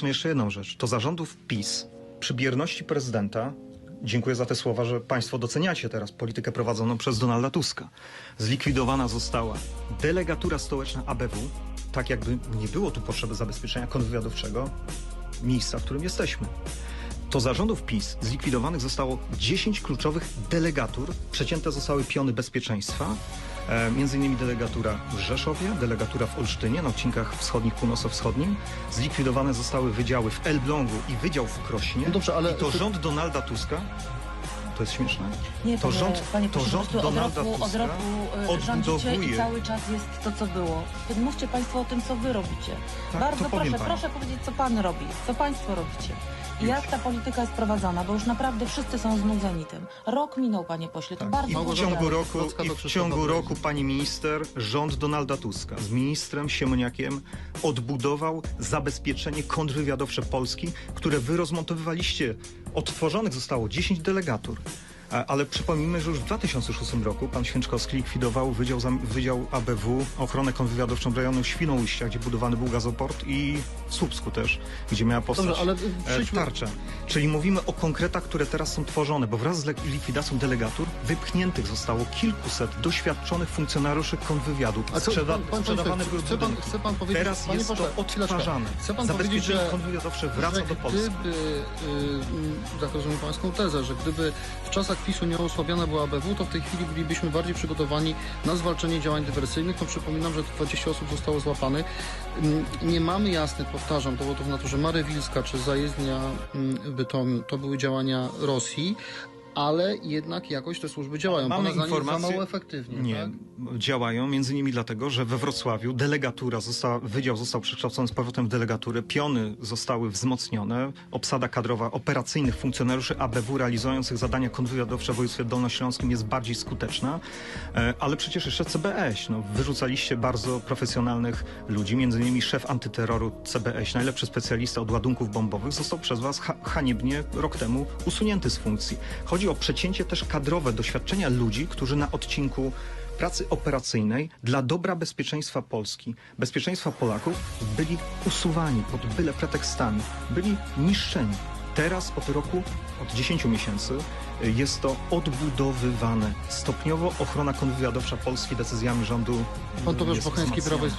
powiedzmy jeszcze jedną rzecz. To zarządów PiS przy bierności prezydenta, dziękuję za te słowa, że państwo doceniacie teraz politykę prowadzoną przez Donalda Tuska. Zlikwidowana została delegatura stołeczna ABW, tak jakby nie było tu potrzeby zabezpieczenia kontrwywiadowczego miejsca, w którym jesteśmy. To zarządów PiS zlikwidowanych zostało 10 kluczowych delegatur, przecięte zostały piony bezpieczeństwa, e, między innymi delegatura w Rzeszowie, delegatura w Olsztynie na odcinkach wschodnich, północno-wschodnim. Zlikwidowane zostały wydziały w Elblągu i wydział w Krośnie. No dobrze, ale- I to rząd Donalda Tuska, to jest śmieszne, Nie, to panie, rząd, panie to pośle, rząd po prostu od Donalda roku, od Tuska roku y, rządzicie i cały czas jest to, co było. Mówcie państwo o tym, co wy robicie. Tak, Bardzo proszę, pani. proszę powiedzieć, co pan robi, co państwo robicie. I jak ta polityka jest prowadzona, bo już naprawdę wszyscy są znudzeni tym. Rok minął, panie pośle, to Tak. bardzo I w ciągu roku, i w ciągu roku pani minister, rząd Donalda Tuska z ministrem Siemoniakiem odbudował zabezpieczenie kontrwywiadowcze Polski, które wy rozmontowywaliście. Odtworzonych zostało 10 delegatur. Ale przypomnijmy, że już w 2006 roku pan Święczkowski likwidował Wydział, Wydział ABW, ochronę kontrwywiadowczą rejonu Świnoujścia, gdzie budowany był gazoport i w Słupsku też, gdzie miała powstać Dobrze, ale, y, e, przejdźmy- tarcza. Czyli mówimy o konkretach, które teraz są tworzone, bo wraz z likwidacją delegatur wypchniętych zostało kilkuset doświadczonych funkcjonariuszy kontrwywiadu. A co, Sprzeda- pan- pan sprzedawane były chce pan- chce pan powiedzieć- Teraz jest pośle, to odtwarzane. Chce pan powiedzieć, że- kontrwywiadowcze wraca że do Polski. Gdyby, yy, tak rozumiem pańską tezę, że gdyby w czasach PiSu nie osłabiona była ABW, to w tej chwili bylibyśmy bardziej przygotowani na zwalczanie działań dywersyjnych. To przypominam, że 20 osób zostało złapanych. Ym, Nie mamy jasnych, powtarzam, dowodów na to, że Mary Wilska czy zajezdnia w Bytomiu to były działania Rosji, ale jednak jakoś te służby działają. Mamy Pana zdaniem za informacje- mało efektywnie, Nie, tak? działają między innymi dlatego, że we Wrocławiu delegatura została, wydział został przekształcony z powrotem w delegaturę, piony zostały wzmocnione, obsada kadrowa operacyjnych funkcjonariuszy ABW realizujących zadania kontrwywiadowcze w województwie dolnośląskim jest bardziej skuteczna, e, ale przecież jeszcze CBŚ, no, wyrzucaliście bardzo profesjonalnych ludzi, między innymi szef antyterroru CBŚ, najlepszy specjalista od ładunków bombowych, został przez was ha haniebnie rok temu usunięty z funkcji. Chodzi o przecięcie też kadrowe doświadczenia ludzi, którzy na odcinku pracy operacyjnej dla dobra bezpieczeństwa Polski, bezpieczeństwa Polaków byli usuwani pod byle pretekstami, byli niszczeni. Teraz od roku, od 10 miesięcy y, jest to odbudowywane. Stopniowo ochrona kontrwywiadowcza Polski decyzjami rządu Pan Tomasz Bocheński, Prawo i.